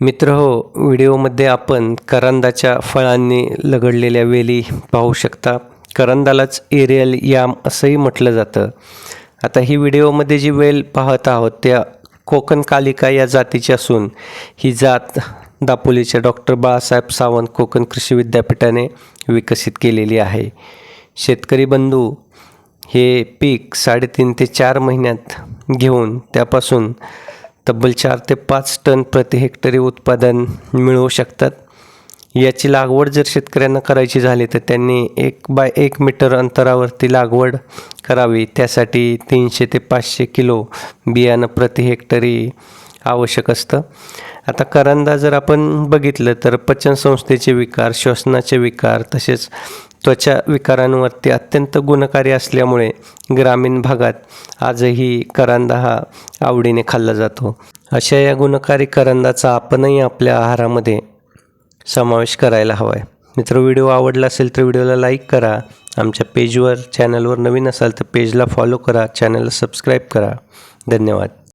मित्र हो व्हिडिओमध्ये आपण करंदाच्या फळांनी लगडलेल्या वेली पाहू शकता. करंदालाच एरियल याम असंही म्हटलं जातं. आता ही व्हिडिओमध्ये जी वेल पाहत आहोत त्या कोकण कालिका या जातीची असून ही जात दापोलीच्या डॉक्टर बाळासाहेब सावंत कोकण कृषी विद्यापीठाने विकसित केलेली आहे. शेतकरी बंधू हे पीक साडेतीन ते चार महिन्यात घेऊन त्यापासून तब्बल चार ते पाच टन प्रति हेक्टरी उत्पादन मिळवू शकतात. याची लागवड जर शेतकऱ्यांना करायची झाली तर त्यांनी एक बाय एक मीटर अंतरावरती लागवड करावी. त्यासाठी तीनशे ते पाचशे किलो बियाणं प्रति हेक्टरी आवश्यक असतं. आता करंदा जर आपण बघितलं तर पचनसंस्थेचे विकार श्वसनाचे विकार तसेच त्वचा विकारांवरती अत्यंत गुणकारी असल्यामुळे ग्रामीण भागात आजही करंदा हा आवडीने खाल्ला जातो. अशा या गुणकारी करंदाचा आपणही आपल्या आहारामध्ये समावेश करायला हवा आहे मित्र व्हिडिओ आवडला असेल तर व्हिडिओला लाईक करा. आमच्या पेजवर चॅनलवर नवीन असाल तर पेजला फॉलो करा. चॅनलला सबस्क्राईब करा. धन्यवाद.